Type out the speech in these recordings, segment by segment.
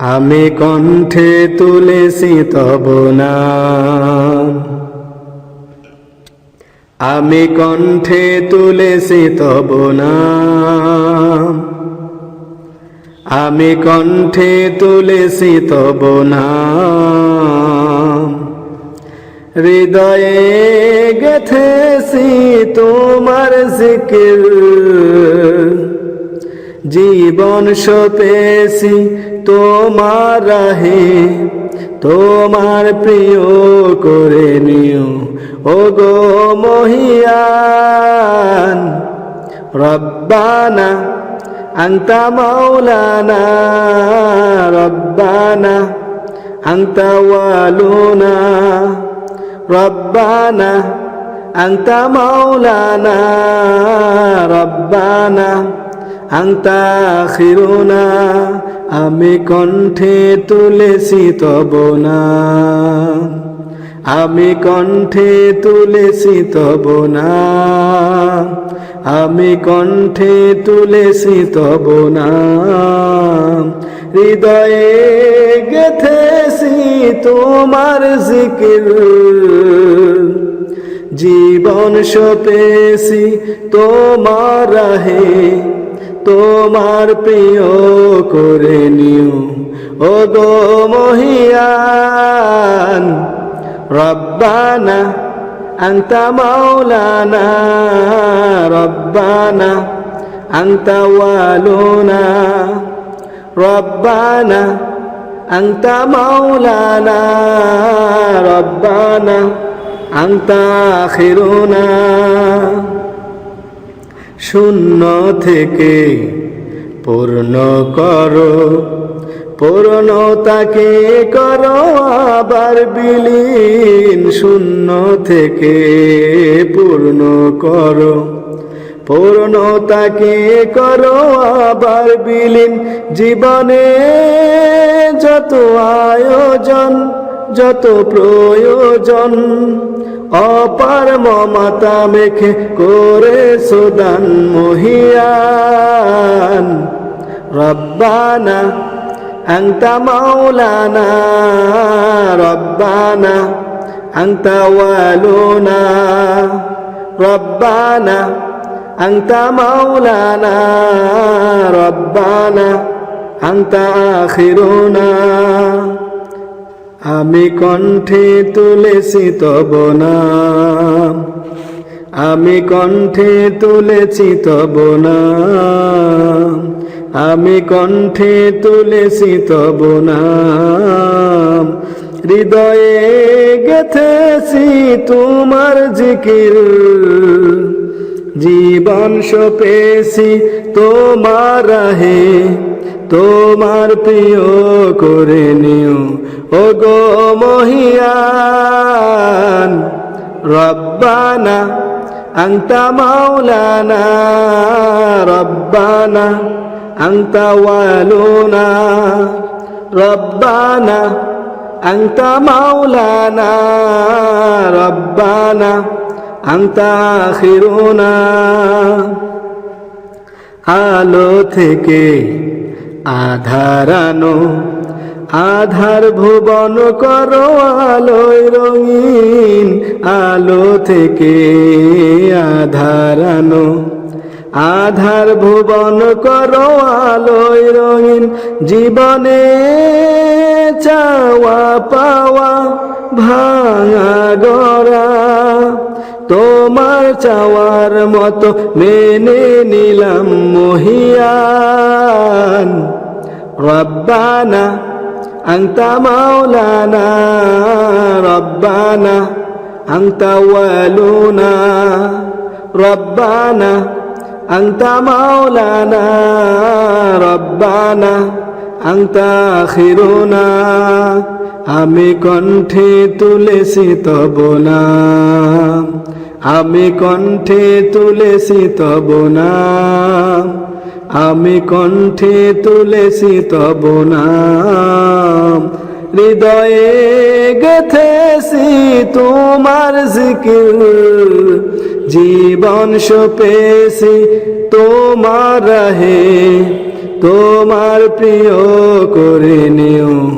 আমি কণ্ঠে তুলেছি তব নাম আমি কণ্ঠে তুলেছি তব নাম আমি কণ্ঠে তুলেছি তব নাম হৃদয়ে গেথেছি তোমার জিকির। জীবন সপেছি তোমার রাহে, তোমার প্রিয় করে নিও। ও গো মহিয়ান, রব্বানা, আন্তা মাওলানা, রব্বানা, আন্তা ওয়ালুনা, রব্বানা, আন্তা মাওলানা, রব্বানা। খিরুনা আমি কণ্ঠে তুলেছি তব না আমি কণ্ঠে তুলেছি তব না আমি কণ্ঠে তুলেছি তব না হৃদয়ে গেথেছি তোমার জিকির। জীবন সপেছি তোমার রাহে। তোমার প্রিয় করে নিও ও গো মহিয়ান রব্বানা أنت مولانا ربنا أنت والونا ربنا أنت مولانا ربنا أنت آخرنا শূন্য থেকে পূর্ণ করো পূর্ণতাকে করো, আবার বিলীন শূন্য থেকে পূর্ণ করো পূর্ণতাকে করো, আবার বিলীন জীবনে যত আয়োজন যত প্রয়োজন অপার মমতা মেখে করে সুদান মহিয়ান রব্বানা أنت مولانا ربنا أنت والونا ربنا أنت مولانا ربنا أنت آخرنا আমি কণ্ঠে তুলেছি তব নাম। আমি কণ্ঠে তুলেছি তব নাম। আমি কণ্ঠে তুলেছি তব নাম। হৃদয়ে গেথেছি তোমার জিকির। জীবন সপেছি তোমার রাহে। তোমার প্রিয় করে নিও। ও গো মহিয়ান, রব্বানা আংতা মাওলানা, রব্বানা আংতা ওয়ালুনা, রব্বানা আংতা মাওলানা, রব্বানা আংতা আখিরুনা। আলো থেকে আধারানো আধার ভুবন করো আলোয় রঙিন আলো থেকে আধারানো আধার ভুবন করো আলোয় রঙিন জীবনে চাওয়া পাওয়া ভাঙা গড়া। তোমার চাওয়ার মতো মেনে নিলাম মহিয়ান। রব্বানা أنت مولانا ربنا أنت والونا ربنا أنت مولانا ربنا أنت آخرنا আমি কণ্ঠে তুলেছি তব নাম আমি কণ্ঠে তুলেছি তব নাম আমি কণ্ঠে তুলেছি তব নাম হৃদয়ে গেথেছি তোমার জিকির। জীবন সপেছি তোমার রাহে। তোমার প্রিয় করে নিও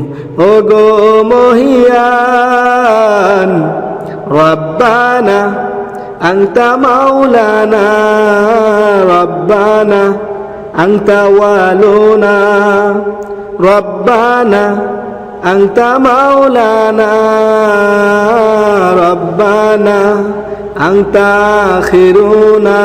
ও গো মহিয়ান। রব্বানা আংতা মাওলানা। রব্বানা আংতা ওয়ালুনা। রব্বানা আংতা মাওলানা রব্বানা আংতা আখিরুনা